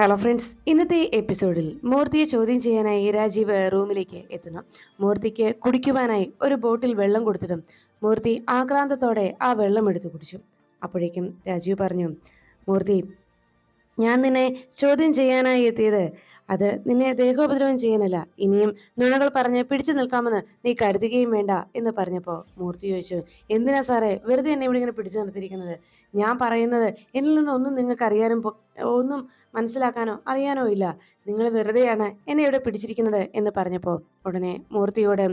Hello friends ഇന്നത്തെ എപ്പിസോഡിൽ മൂർത്തിയെ ചോദ്യം ചെയ്യാനായി രാജീവ് റൂമിലേക്ക് എത്തുന്നു. മൂർത്തിക്ക് കുടിക്കുവാനായി ഒരു ബോട്ടിൽ വെള്ളം കൊടുത്തതും മൂർത്തി ആക്രാന്തത്തോടെ ആ വെള്ളം എടുത്തു കുടിച്ചു. അപ്പോഴേക്കും രാജീവ് പറഞ്ഞു മൂർത്തി ഞാൻ നിന്നെ ചോദ്യം ചെയ്യാനായി എത്തിയത് അത് നിന്നെ ദേഹോപദ്രവം ചെയ്യാനല്ല. ഇനിയും നുണകൾ പറഞ്ഞ് പിടിച്ചു നിൽക്കാമെന്ന് നീ കരുതുകയും വേണ്ട എന്ന് പറഞ്ഞപ്പോൾ മൂർത്തി ചോദിച്ചു എന്തിനാ സാറേ? വെറുതെ എന്നെ ഇവിടെ ഇങ്ങനെ പിടിച്ചു നിർത്തിയിരിക്കുന്നത്? ഞാൻ പറയുന്നത് എന്നിൽ നിന്ന് ഒന്നും നിങ്ങൾക്ക് അറിയാനും ഒന്നും മനസ്സിലാക്കാനോ അറിയാനോ ഇല്ല. നിങ്ങൾ വെറുതെയാണ് എന്നെ ഇവിടെ പിടിച്ചിരിക്കുന്നത് എന്ന് പറഞ്ഞപ്പോൾ ഉടനെ മൂർത്തിയോട്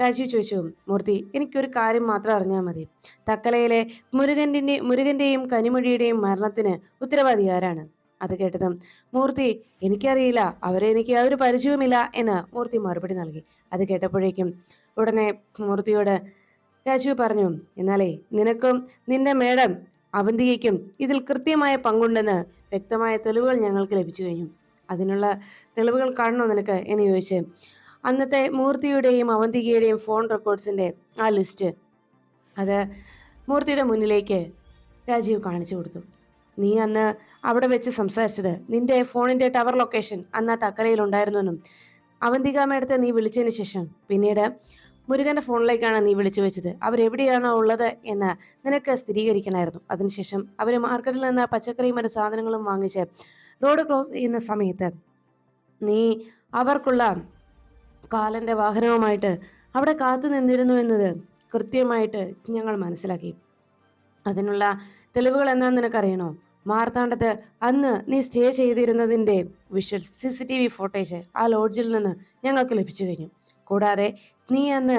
രാജീവ് ചോദിച്ചു മൂർത്തി എനിക്കൊരു കാര്യം മാത്രം അറിഞ്ഞാൽ മതി. തക്കലയിലെ മുരുകന്റെ മുരുകന്റെയും കനിമൊഴിയുടെയും മരണത്തിന് ഉത്തരവാദി ആരാണ്? അത് കേട്ടതും മൂർത്തി എനിക്കറിയില്ല. അവരെ എനിക്ക് യാതൊരു പരിചയവുമില്ല എന്ന് മൂർത്തി മറുപടി നൽകി. അത് കേട്ടപ്പോഴേക്കും ഉടനെ മൂർത്തിയോട് രാജീവ് പറഞ്ഞു എന്നാലേ നിനക്കും നിന്റെ മേഡം അവന്തികയ്ക്കും ഇതിൽ കൃത്യമായ പങ്കുണ്ടെന്ന് വ്യക്തമായ തെളിവുകൾ ഞങ്ങൾക്ക് ലഭിച്ചു കഴിഞ്ഞു. അതിനുള്ള തെളിവുകൾ കാണണോ നിനക്ക്? എന്ന് ചോദിച്ച് അന്നത്തെ മൂർത്തിയുടെയും അവന്തികയുടെയും ഫോൺ റെക്കോർഡ്സിന്റെ ആ ലിസ്റ്റ്. അത് മൂർത്തിയുടെ മുന്നിലേക്ക് രാജീവ് കാണിച്ചു കൊടുത്തു. നീ അന്ന് അവിടെ വെച്ച് സംസാരിച്ചത് നിന്റെ ഫോണിന്റെ ടവർ ലൊക്കേഷൻ അന്ന് ആ തക്കലയിൽ ഉണ്ടായിരുന്നെന്നും. അവന്തിക മേഡത്തെ നീ വിളിച്ചതിന് ശേഷം പിന്നീട് മുരുകന്റെ ഫോണിലേക്കാണ് നീ വിളിച്ചു വെച്ചത്. അവരെവിടെയാണോ ഉള്ളത് എന്ന് നിനക്ക് സ്ഥിരീകരിക്കണമായിരുന്നു. അതിനുശേഷം അവർ മാർക്കറ്റിൽ നിന്ന് പച്ചക്കറിയും മറ്റു സാധനങ്ങളും വാങ്ങിച്ച് റോഡ് ക്രോസ് ചെയ്യുന്ന സമയത്ത് നീ അവർക്കുള്ള കാലന്റെ വാഹനവുമായിട്ട് അവിടെ കാത്തു നിന്നിരുന്നു എന്നത് കൃത്യമായിട്ട് ഞങ്ങൾ മനസ്സിലാക്കി. അതിനുള്ള തെളിവുകൾ എന്താണെന്ന് നിനക്കറിയണോ? മാർത്താണ്ഡത്ത് അന്ന് നീ stay ചെയ്തിരുന്നതിന്റെ visual C C T V footage ആ ലോഡ്ജിൽ നിന്ന് ഞങ്ങൾക്ക് ലഭിച്ചു കഴിഞ്ഞു. കൂടാതെ നീ അന്ന്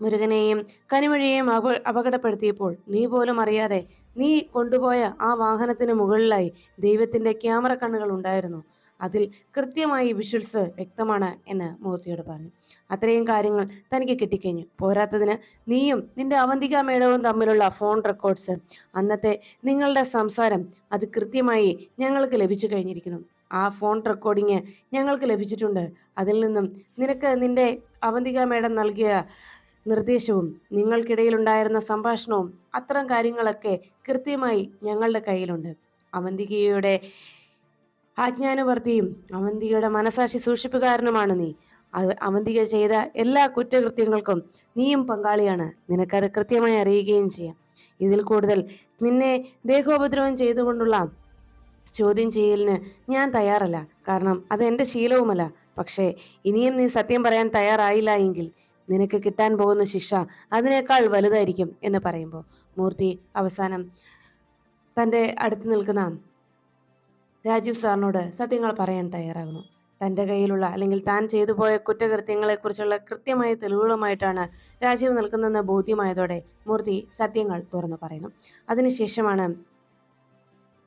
മുരുകനെയും കനിമൊഴിയെയും അപ അപകടപ്പെടുത്തിയപ്പോൾ നീ പോലും അറിയാതെ നീ കൊണ്ടുപോയ ആ വാഹനത്തിന് മുകളിലായി ദൈവത്തിന്റെ ക്യാമറ കണ്ണുകൾ ഉണ്ടായിരുന്നു. അതിൽ കൃത്യമായി വിഷ്വൽസ് വ്യക്തമാണ് എന്ന് മൂർത്തിയോട് പറഞ്ഞു. അത്രയും കാര്യങ്ങൾ തനിക്ക് കിട്ടിക്കഴിഞ്ഞു. പോരാത്തതിന് നീയും നിന്റെ അവന്തിക മേഡവും തമ്മിലുള്ള ഫോൺ റെക്കോർഡ്സ് അന്നത്തെ നിങ്ങളുടെ സംസാരം അത് കൃത്യമായി ഞങ്ങൾക്ക് ലഭിച്ചു കഴിഞ്ഞിരിക്കുന്നു. ആ ഫോൺ റെക്കോർഡിങ് ഞങ്ങൾക്ക് ലഭിച്ചിട്ടുണ്ട്. അതിൽ നിന്നും നിനക്ക് നിന്റെ അവന്തിക മേഡം നൽകിയ നിർദ്ദേശവും നിങ്ങൾക്കിടയിലുണ്ടായിരുന്ന സംഭാഷണവും അത്തരം കാര്യങ്ങളൊക്കെ കൃത്യമായി ഞങ്ങളുടെ കയ്യിലുണ്ട്. അവന്തികയുടെ ആജ്ഞാനുവർത്തിയും അവന്തികയുടെ മനസാക്ഷി സൂക്ഷിപ്പുകാരനുമാണ് നീ. അവന്തിക ചെയ്ത എല്ലാ കുറ്റകൃത്യങ്ങൾക്കും നീയും പങ്കാളിയാണ്. നിനക്കത് കൃത്യമായി അറിയുകയും ചെയ്യാം. ഇതിൽ കൂടുതൽ നിന്നെ ദേഹോപദ്രവം ചെയ്തുകൊണ്ടുള്ള ചോദ്യം ചെയ്യലിന് ഞാൻ തയ്യാറല്ല. കാരണം അത് എന്റെ ശീലവുമല്ല. പക്ഷേ ഇനിയും നീ സത്യം പറയാൻ തയ്യാറായില്ല എങ്കിൽ നിനക്ക് കിട്ടാൻ പോകുന്ന ശിക്ഷ അതിനേക്കാൾ വലുതായിരിക്കും എന്ന് പറയുമ്പോൾ. മൂർത്തി അവസാനം തന്റെ അടുത്ത് നിൽക്കുന്ന രാജീവ് സാറിനോട് സത്യങ്ങൾ പറയാൻ തയ്യാറാകുന്നു. തന്റെ കയ്യിലുള്ള അല്ലെങ്കിൽ താൻ ചെയ്തു പോയ കുറ്റകൃത്യങ്ങളെക്കുറിച്ചുള്ള കൃത്യമായ തെളിവുകളുമായിട്ടാണ് രാജീവ് നിൽക്കുന്നതെന്ന് ബോധ്യമായതോടെ മൂർത്തി സത്യങ്ങൾ തുറന്നു പറയുന്നു. അതിനുശേഷമാണ്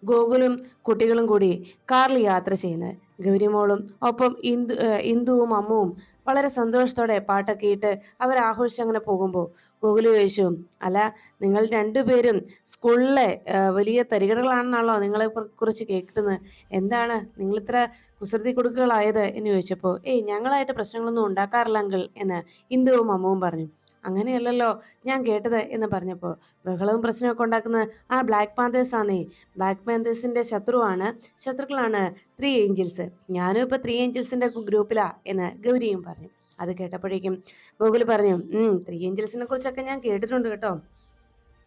ഗോകുലും കുട്ടികളും കൂടി കാറിൽ യാത്ര ചെയ്യുന്നത്. ഗൗരിമോളും ഒപ്പം ഇന്ദു ഇന്ദുവും അമ്മുവും വളരെ സന്തോഷത്തോടെ പാട്ടൊക്കെ ഇട്ട് അവർ ആഘോഷിച്ച് അങ്ങനെ പോകുമ്പോൾ ഗോകുലു ചോദിച്ചു അല്ല നിങ്ങൾ രണ്ടുപേരും സ്കൂളിലെ വലിയ തരികടകളാണെന്നാണല്ലോ നിങ്ങളെ കുറി- കുറിച്ച് കേൾക്കുന്നത് എന്താണ് നിങ്ങൾ ഇത്ര കുസൃതി കൊടുക്കുകളായത്? എന്ന് ചോദിച്ചപ്പോൾ ഏയ് ഞങ്ങളായിട്ട് പ്രശ്നങ്ങളൊന്നും ഉണ്ടാക്കാറില്ല അങ്കിൾ എന്ന് ഇന്ദുവും അമ്മുവും പറഞ്ഞു. അങ്ങനെയല്ലല്ലോ ഞാൻ കേട്ടത് എന്ന് പറഞ്ഞപ്പോൾ. ബഹളവും പ്രശ്നമൊക്കെ ഉണ്ടാക്കുന്നത് ആ ബ്ലാക്ക് പാന്തേഴ്സ് ആണേ ബ്ലാക്ക് പാന്തേഴ്സിന്റെ ശത്രുവാണ് ശത്രുക്കളാണ് ത്രീ ഏഞ്ചൽസ് ഞാനും ഇപ്പോൾ ത്രീ ഏഞ്ചൽസിന്റെ ഗ്രൂപ്പിലാ എന്ന് ഗൗരിയും പറഞ്ഞു. അത് കേട്ടപ്പോഴേക്കും ഗോകുൽ പറഞ്ഞു ത്രീ ഏഞ്ചൽസിനെ കുറിച്ചൊക്കെ ഞാൻ കേട്ടിട്ടുണ്ട് കേട്ടോ.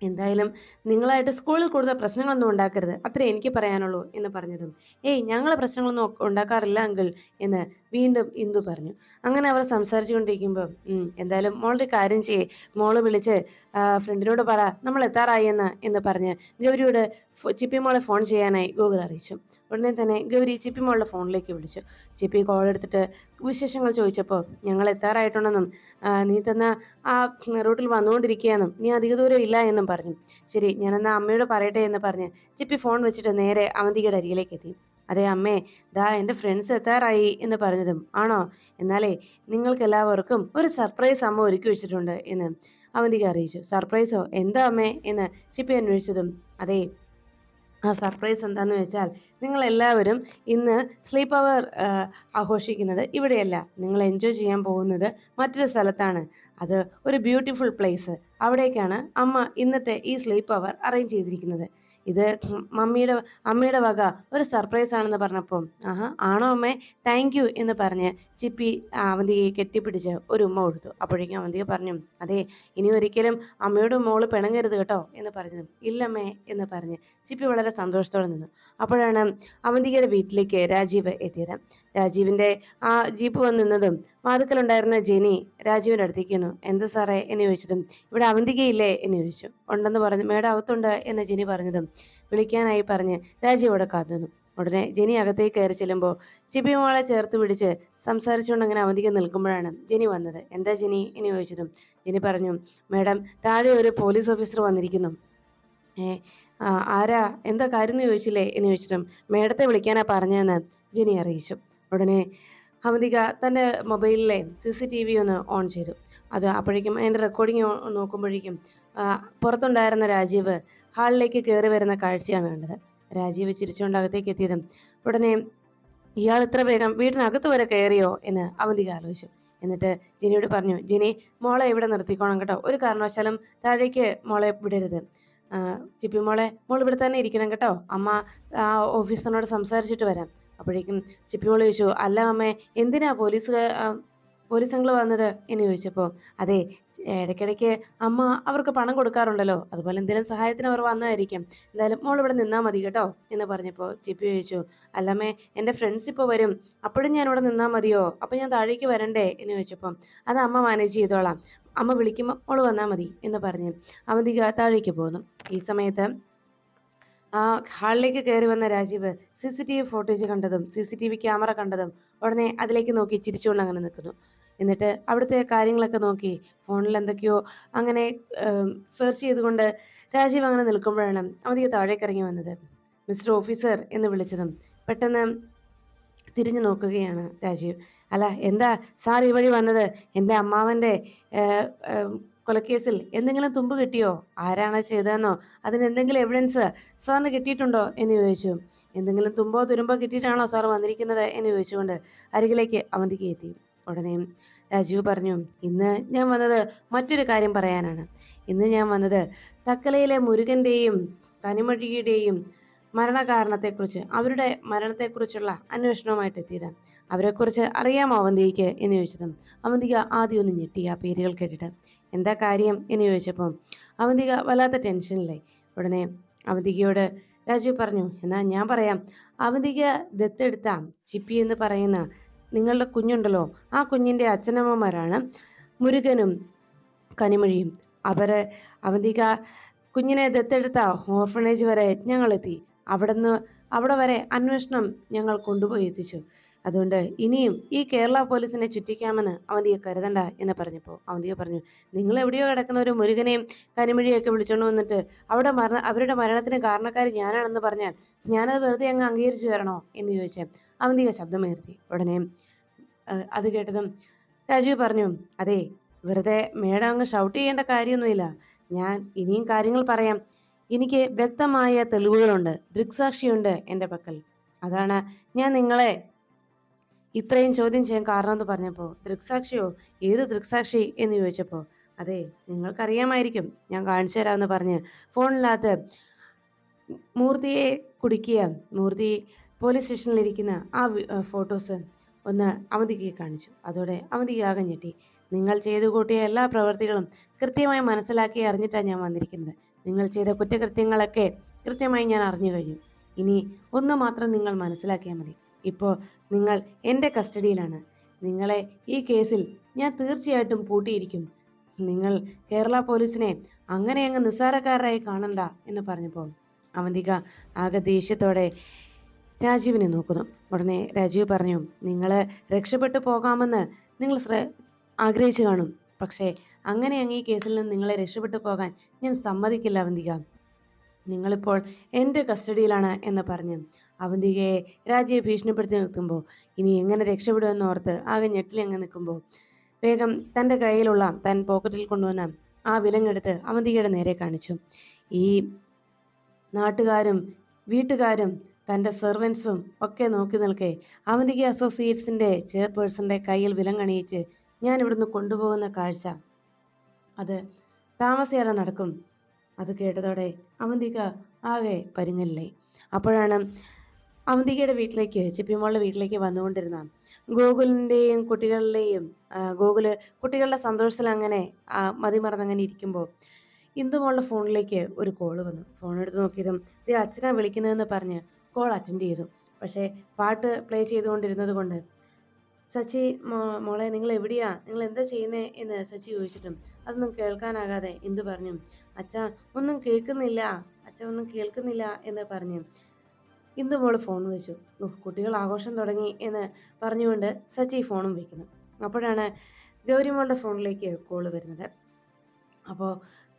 എന്തായാലും നിങ്ങളായിട്ട് സ്കൂളിൽ കൂടുതൽ പ്രശ്നങ്ങളൊന്നും ഉണ്ടാക്കരുത്. അത്രേ എനിക്ക് പറയാനുള്ളൂ എന്ന് പറഞ്ഞതും. ഏയ് ഞങ്ങൾ പ്രശ്നങ്ങളൊന്നും ഉണ്ടാക്കാറില്ല അങ്കിൾ എന്ന് വീണ്ടും ഇന്ദു പറഞ്ഞു. അങ്ങനെ അവർ സംസാരിച്ചു കൊണ്ടിരിക്കുമ്പോൾ ഉം, എന്തായാലും മോളുടെ കാര്യം ചെയ്യേ. മോൾ വിളിച്ച് ഫ്രണ്ടിനോട് പറ നമ്മൾ എത്താറായി എന്ന് എന്ന് പറഞ്ഞ് ഗൗരിയോട് ചിപ്പി മോളെ ഫോൺ ചെയ്യാനായി ഗൂഗിൾ അറിയിച്ചു. ഉടനെ തന്നെ ഗൗരി ചിപ്പി മോളുടെ ഫോണിലേക്ക് വിളിച്ചു. ചിപ്പി കോൾ എടുത്തിട്ട് വിശേഷങ്ങൾ ചോദിച്ചപ്പോൾ ഞങ്ങൾ എത്താറായിട്ടുണ്ടെന്നും നീ തന്ന ആ റൂട്ടിൽ വന്നുകൊണ്ടിരിക്കുകയെന്നും നീ അധിക ദൂരം ഇല്ല എന്നും പറഞ്ഞു. ശരി ഞാനെന്നാ അമ്മയോട് പറയട്ടെ എന്ന് പറഞ്ഞ് ചിപ്പി ഫോൺ വെച്ചിട്ട് നേരെ അവന്തികയുടെ അരികിലേക്ക് എത്തി. അതെ അമ്മേ ദാ എന്റെ ഫ്രണ്ട്സ് എത്താറായി എന്ന് പറഞ്ഞതും. ആണോ? എന്നാലേ നിങ്ങൾക്ക് എല്ലാവർക്കും ഒരു സർപ്രൈസ് അമ്മ ഒരുക്കി വെച്ചിട്ടുണ്ട് എന്ന് അവന്തിക അറിയിച്ചു. സർപ്രൈസോ എന്താ അമ്മേ? എന്ന് ചിപ്പി അന്വേഷിച്ചതും. അതെ ആ സർപ്രൈസ് എന്താന്ന് വെച്ചാൽ നിങ്ങളെല്ലാവരും ഇന്ന് സ്ലീപ്പ് അവർ ആഘോഷിക്കുന്നത് ഇവിടെയല്ല. നിങ്ങൾ എൻജോയ് ചെയ്യാൻ പോകുന്നത് മറ്റൊരു സ്ഥലത്താണ്. അത് ഒരു ബ്യൂട്ടിഫുൾ പ്ലേസ് അവിടേക്കാണ് അമ്മ ഇന്നത്തെ ഈ സ്ലീപ്പ് അവർ അറേഞ്ച് ചെയ്തിരിക്കുന്നത്. ഇത് മമ്മിയുടെ അമ്മയുടെ വക ഒരു സർപ്രൈസ് ആണെന്ന് പറഞ്ഞപ്പോൾ ആഹാ ആണോ അമ്മേ? താങ്ക് യു എന്ന് പറഞ്ഞ് ചിപ്പി അവന്തിയെ കെട്ടിപ്പിടിച്ച് ഒരു ഉമ്മ കൊടുത്തു. അപ്പോഴേക്കും അവന്തിക പറഞ്ഞു അതെ ഇനി ഒരിക്കലും അമ്മയുടെ മോൾ പിണങ്ങരുത് കേട്ടോ എന്ന് പറഞ്ഞു. ഇല്ലമ്മേ എന്ന് പറഞ്ഞ് ചിപ്പി വളരെ സന്തോഷത്തോടെ നിന്നു. അപ്പോഴാണ് അവന്തികയുടെ വീട്ടിലേക്ക് രാജീവ് എത്തിയത്. രാജീവിന്റെ ആ ജീപ്പ് വന്ന് നിന്നതും വാതുക്കലുണ്ടായിരുന്ന ജെനി രാജീവിന്റെ അടുത്തേക്ക് വന്നു എന്ത് സാറേ? എന്ന് ചോദിച്ചതും ഇവിടെ അവന്തികയില്ലേ? എന്ന് ചോദിച്ചു. ഉണ്ടെന്ന് പറഞ്ഞു. മേഡം അകത്തുണ്ട് എന്ന് ജെനി പറഞ്ഞതും വിളിക്കാനായി പറഞ്ഞ് രാജീവ് ഇവിടെ കാത്തുനിന്നു ഉടനെ ജെനി അകത്തേക്ക് കയറി ചെല്ലുമ്പോൾ ചിപ്പി മോളെ ചേർത്ത് പിടിച്ച് സംസാരിച്ചുകൊണ്ട് അങ്ങനെ അവന്തിക നിൽക്കുമ്പോഴാണ് ജെനി വന്നത്. എന്താ ജെനി? എന്ന് ചോദിച്ചതും ജെനി പറഞ്ഞു മേഡം താഴെ ഒരു പോലീസ് ഓഫീസർ വന്നിരിക്കുന്നു. ഏ ആരാ? എന്താ കാര്യം? എന്ന് ചോദിച്ചില്ലേ എന്ന് ചോദിച്ചിട്ടും മേഡത്തെ വിളിക്കാനാ പറഞ്ഞതെന്ന് ജെനി അറിയിച്ചു. ഉടനെ ഹമദിക തന്റെ മൊബൈലിലെ സി സി ടി വി ഒന്ന് ഓൺ ചെയ്തു. അത് അപ്പോഴേക്കും അതിന്റെ റെക്കോർഡിങ് നോക്കുമ്പോഴേക്കും പുറത്തുണ്ടായിരുന്ന രാജീവ് ഹാളിലേക്ക് കയറി വരുന്ന കാഴ്ചയാണ് കണ്ടത്. രാജീവ് ചിരിച്ചുകൊണ്ട് അകത്തേക്ക് എത്തിയതും ഉടനെ ഇയാൾ ഇത്ര വേഗം വീടിനകത്ത് വരെ കയറിയോ എന്ന് അവന്തിക ആലോചിച്ചു. എന്നിട്ട് ജിനിയോട് പറഞ്ഞു ജിനി മോളെ ഇവിടെ നിർത്തിക്കോണം കേട്ടോ. ഒരു കാരണവശാലും താഴേക്ക് മോളെ വിടരുത്. ചിപ്പി മോളെ മോൾ ഇവിടെ തന്നെ ഇരിക്കണം കേട്ടോ. അമ്മ ഓഫീസറിനോട് സംസാരിച്ചിട്ട് വരാം. അപ്പോഴേക്കും ചിപ്പിമോൾ ചോദിച്ചു അല്ല അമ്മേ എന്തിനാ പോലീസ് പോലീസ് അങ്കിൾ വന്നത്? എന്ന് ചോദിച്ചപ്പോൾ അതെ ഇടയ്ക്കിടയ്ക്ക് അമ്മ അവർക്ക് പണം കൊടുക്കാറുണ്ടല്ലോ അതുപോലെ എന്തെങ്കിലും സഹായത്തിന് അവർ വന്നതായിരിക്കും. എന്തായാലും മോൾ ഇവിടെ നിന്നാൽ മതി കേട്ടോ എന്ന് പറഞ്ഞപ്പോൾ ചിപ്പി ചോദിച്ചു അല്ലമ്മേ എന്റെ ഫ്രണ്ട്സ് ഇപ്പോൾ വരും അപ്പോഴും ഞാൻ ഇവിടെ നിന്നാൽ മതിയോ? അപ്പോൾ ഞാൻ താഴേക്ക് വരണ്ടേ? എന്ന് ചോദിച്ചപ്പം അത് അമ്മ മാനേജ് ചെയ്തോളാം അമ്മ വിളിക്കുമ്പോൾ മോൾ വന്നാൽ മതി എന്ന് പറഞ്ഞ് അവന്തിക താഴേക്ക് പോന്നു. ഈ സമയത്ത് ആ ഹാളിലേക്ക് കയറി വന്ന Rajeev C C T V footage കണ്ടതും C C T V camera കണ്ടതും ഉടനെ അതിലേക്ക് നോക്കി ചിരിച്ചുകൊണ്ട് അങ്ങനെ നിൽക്കുന്നു. എന്നിട്ട് അവിടുത്തെ കാര്യങ്ങളൊക്കെ നോക്കി ഫോണിൽ എന്തൊക്കെയോ അങ്ങനെ സെർച്ച് ചെയ്തുകൊണ്ട് രാജീവ് അങ്ങനെ നിൽക്കുമ്പോഴാണ് അവധിക്ക് താഴേക്ക് ഇറങ്ങി വന്നത്. മിസ്റ്റർ ഓഫീസർ എന്ന് വിളിച്ചതും പെട്ടെന്ന് തിരിഞ്ഞു നോക്കുകയാണ് രാജീവ്. അല്ല എന്താ സാർ ഈ വഴി വന്നത്? എന്റെ അമ്മാവന്റെ കൊലക്കേസിൽ എന്തെങ്കിലും തുമ്പ് കിട്ടിയോ? ആരാണ് ചെയ്തതെന്നോ? അതിന് എന്തെങ്കിലും എവിഡൻസ് സാറിന് കിട്ടിയിട്ടുണ്ടോ? എന്ന് ചോദിച്ചു. എന്തെങ്കിലും തുമ്പോ തുരുമ്പോ കിട്ടിയിട്ടാണോ സാർ വന്നിരിക്കുന്നത്? എന്ന് ചോദിച്ചുകൊണ്ട് അരികിലേക്ക് അവന്തിക്ക് എത്തി. ഉടനെ രാജീവ് പറഞ്ഞു ഇന്ന് ഞാൻ വന്നത് മറ്റൊരു കാര്യം പറയാനാണ്. ഇന്ന് ഞാൻ വന്നത് തക്കലയിലെ മുരുകന്റെയും കനിമൊഴിയുടെയും മരണകാരണത്തെക്കുറിച്ച് അവരുടെ മരണത്തെക്കുറിച്ചുള്ള അന്വേഷണവുമായിട്ട് എത്തിയതാണ്. അവരെക്കുറിച്ച് അറിയാമോ അവന്തിക്ക്? എന്ന് ചോദിച്ചതും അവന്തിക ആദ്യം ഒന്ന് ഞെട്ടി ആ പേരുകൾ കേട്ടിട്ട്. എന്താ കാര്യം എന്ന് ചോദിച്ചപ്പോൾ അവന്തിക വല്ലാത്ത ടെൻഷനിലായി. ഉടനെ അവന്തികയോട് രാജു പറഞ്ഞു എന്നാൽ ഞാൻ പറയാം അവന്തിക ദത്തെടുത്ത ചിപ്പി എന്ന് പറയുന്ന നിങ്ങളുടെ കുഞ്ഞുണ്ടല്ലോ ആ കുഞ്ഞിന്റെ അച്ഛനമ്മമാരാണ് മുരുകനും കനിമൊഴിയും. അവർ അവന്തിക കുഞ്ഞിനെ ദത്തെടുത്ത ഓർഫണേജ് വരെ ഞങ്ങളെത്തി അവിടുന്ന് അവിടെ വരെ അന്വേഷണം ഞങ്ങൾ കൊണ്ടുപോയി എത്തിച്ചു. അതുകൊണ്ട് ഇനിയും ഈ കേരള പോലീസിനെ ചുറ്റിക്കാമെന്ന് അവന്തിയെ കരുതണ്ട എന്ന് പറഞ്ഞപ്പോൾ അവന്തിയെ പറഞ്ഞു നിങ്ങൾ എവിടെയോ കിടക്കുന്ന ഒരു മുരുകനെയും കനിമൊഴിയൊക്കെ വിളിച്ചോണ്ട് വന്നിട്ട് അവിടെ മരണ അവരുടെ മരണത്തിന് കാരണക്കാരി ഞാനാണെന്ന് പറഞ്ഞാൽ ഞാനത് വെറുതെ അങ്ങ് അംഗീകരിച്ചു തരണോ? എന്ന് ചോദിച്ചേ അവന്തിക ശബ്ദമുയർത്തി. ഉടനെ അത് കേട്ടതും രാജീവ് പറഞ്ഞു അതെ വെറുതെ മേഡം അങ്ങ് ഷൗട്ട് ചെയ്യേണ്ട കാര്യമൊന്നുമില്ല. ഞാൻ ഇനിയും കാര്യങ്ങൾ പറയാം. എനിക്ക് വ്യക്തമായ തെളിവുകളുണ്ട് ദൃക്സാക്ഷിയുണ്ട് എന്റെ പക്കൽ. അതാണ് ഞാൻ നിങ്ങളെ ഇത്രയും ചോദ്യം ചെയ്യാൻ കാരണം എന്ന് പറഞ്ഞപ്പോൾ ദൃക്സാക്ഷിയോ? ഏത് ദൃക്സാക്ഷി എന്ന് ചോദിച്ചപ്പോൾ അതെ നിങ്ങൾക്കറിയാമായിരിക്കും. ഞാൻ കാണിച്ചു തരാമെന്ന് പറഞ്ഞ് ഫോണിനകത്ത് മൂർത്തിയെ കുടുക്കിയ മൂർത്തി പോലീസ് സ്റ്റേഷനിൽ ഇരിക്കുന്ന ആ ഫോട്ടോസ് ഒന്ന് അവന്തിക്ക് കാണിച്ചു. അതോടെ അവന്തിക്ക് ആകം ഞെട്ടി. നിങ്ങൾ ചെയ്തു കൂട്ടിയ എല്ലാ പ്രവൃത്തികളും കൃത്യമായി മനസ്സിലാക്കി അറിഞ്ഞിട്ടാണ് ഞാൻ വന്നിരിക്കുന്നത്. നിങ്ങൾ ചെയ്ത കുറ്റകൃത്യങ്ങളൊക്കെ കൃത്യമായി ഞാൻ അറിഞ്ഞു കഴിഞ്ഞു. ഇനി ഒന്ന് മാത്രം നിങ്ങൾ മനസ്സിലാക്കിയാൽ മതി. ഇപ്പോൾ നിങ്ങൾ എന്റെ കസ്റ്റഡിയിലാണ്. നിങ്ങളെ ഈ കേസിൽ ഞാൻ തീർച്ചയായിട്ടും പൂട്ടിയിരിക്കും. നിങ്ങൾ കേരള പോലീസിനെ അങ്ങനെ അങ്ങ് നിസ്സാരക്കാരായി കാണണ്ട എന്ന് പറഞ്ഞപ്പോൾ അവന്തിക ആകെ ദേഷ്യത്തോടെ രാജീവിനെ നോക്കുന്നു. ഉടനെ രാജീവ് പറഞ്ഞു നിങ്ങൾ രക്ഷപ്പെട്ടു പോകാമെന്ന് നിങ്ങൾ ആഗ്രഹിച്ചു കാണും. പക്ഷേ അങ്ങനെ അങ്ങ് ഈ കേസിൽ നിന്ന് നിങ്ങളെ രക്ഷപ്പെട്ടു പോകാൻ ഞാൻ സമ്മതിക്കില്ല അവന്തിക. നിങ്ങളിപ്പോൾ എന്റെ കസ്റ്റഡിയിലാണ് എന്ന് പറഞ്ഞ് അവന്തികയെ രാജീവ് ഭീഷണിപ്പെടുത്തി നിൽക്കുമ്പോൾ ഇനി എങ്ങനെ രക്ഷപ്പെടുമെന്ന് ഓർത്ത് ആകെ ഞെട്ടിൽ അങ്ങ് നിൽക്കുമ്പോൾ വേഗം തന്റെ കയ്യിലുള്ള തൻ പോക്കറ്റിൽ കൊണ്ടുവന്ന ആ വിലങ്ങെടുത്ത് അവന്തികയുടെ നേരെ കാണിച്ചു. ഈ നാട്ടുകാരും വീട്ടുകാരും തന്റെ സെർവൻസും ഒക്കെ നോക്കി നിൽക്കെ അവന്തിക അസോസിയേറ്റ്സിന്റെ ചെയർപേഴ്സന്റെ കയ്യിൽ വിലങ്ങണിയിച്ച് ഞാൻ ഇവിടുന്ന് കൊണ്ടുപോകുന്ന കാഴ്ച. അത് താമസിയാതെ നടക്കും. അത് കേട്ടതോടെ അവന്തിക ആകെ പരിങ്ങല്ലേ അപ്പോഴാണ് അവന്തികയുടെ വീട്ടിലേക്ക് ചിപ്പിമോളുടെ വീട്ടിലേക്ക് വന്നുകൊണ്ടിരുന്ന ഗോകുലിന്റെയും കുട്ടികളുടെയും ഗോകുൽ കുട്ടികളുടെ സന്തോഷത്തിൽ അങ്ങനെ മതിമറന്നങ്ങനെ ഇരിക്കുമ്പോൾ ഇന്ദുമോളുടെ ഫോണിലേക്ക് ഒരു കോൾ വന്നു. ഫോൺ എടുത്ത് നോക്കിയതും ഇത് അച്ഛനാ വിളിക്കുന്നതെന്ന് പറഞ്ഞ് കോൾ അറ്റൻഡ് ചെയ്തു. പക്ഷേ പാട്ട് പ്ലേ ചെയ്തുകൊണ്ടിരുന്നത് കൊണ്ട് സച്ചി മോളെ നിങ്ങൾ എവിടെയാ? നിങ്ങൾ എന്താ ചെയ്യുന്നേ? എന്ന് സച്ചി ചോദിച്ചിട്ടും അതൊന്നും കേൾക്കാനാകാതെ ഇന്ദു പറഞ്ഞു അച്ഛ ഒന്നും കേൾക്കുന്നില്ല. അച്ഛ ഒന്നും കേൾക്കുന്നില്ല എന്ന് പറഞ്ഞു ഇന്ദു മോൾ ഫോൺ വെച്ചു. "ഉഹ്, കുട്ടികൾ ആഘോഷം തുടങ്ങി എന്ന് പറഞ്ഞുകൊണ്ട് സച്ചി ഫോണും വയ്ക്കുന്നു അപ്പോഴാണ് ഗൗരിമോളുടെ ഫോണിലേക്ക് കോൾ വരുന്നത്. അപ്പോൾ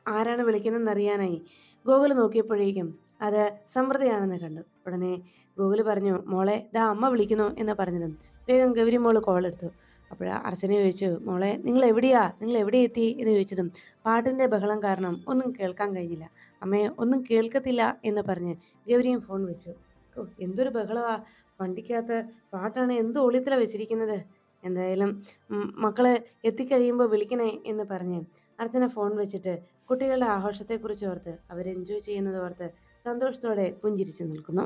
ആരാണ് വിളിക്കുന്നതെന്ന് അറിയാനായി ഗൂഗിൾ നോക്കിയപ്പോഴേക്കും അത് സമൃദ്ധിയാണെന്ന് കണ്ടു. ഉടനെ ഗൂഗിൾ പറഞ്ഞു മോളെ ദാ അമ്മ വിളിക്കുന്നു എന്ന് പറഞ്ഞതും വേഗം ഗൗരി മോൾ കോൾ എടുത്തു. അപ്പോൾ അർച്ചന ചോദിച്ചു മോളെ നിങ്ങൾ എവിടെയാ? നിങ്ങൾ എവിടെ എത്തി? എന്ന് ചോദിച്ചതും പാട്ടിന്റെ ബഹളം കാരണം ഒന്നും കേൾക്കാൻ കഴിഞ്ഞില്ല. അമ്മയെ ഒന്നും കേൾക്കത്തില്ല എന്ന് പറഞ്ഞ് ഗൗരിയും ഫോൺ വെച്ചു. ഓ എന്തൊരു ബഹളവാ. വണ്ടിക്കകത്ത് പാട്ടാണ് എന്ത് ഒളിത്തില വെച്ചിരിക്കുന്നത്. എന്തായാലും മക്കളെ എത്തിക്കഴിയുമ്പോൾ വിളിക്കണേ എന്ന് പറഞ്ഞ് അർച്ചന ഫോൺ വെച്ചിട്ട് കുട്ടികളുടെ ആഘോഷത്തെക്കുറിച്ച് ഓർത്ത് അവർ എൻജോയ് ചെയ്യുന്നത് ഓർത്ത് സന്തോഷത്തോടെ പുഞ്ചിരിച്ചു നിൽക്കുന്നു.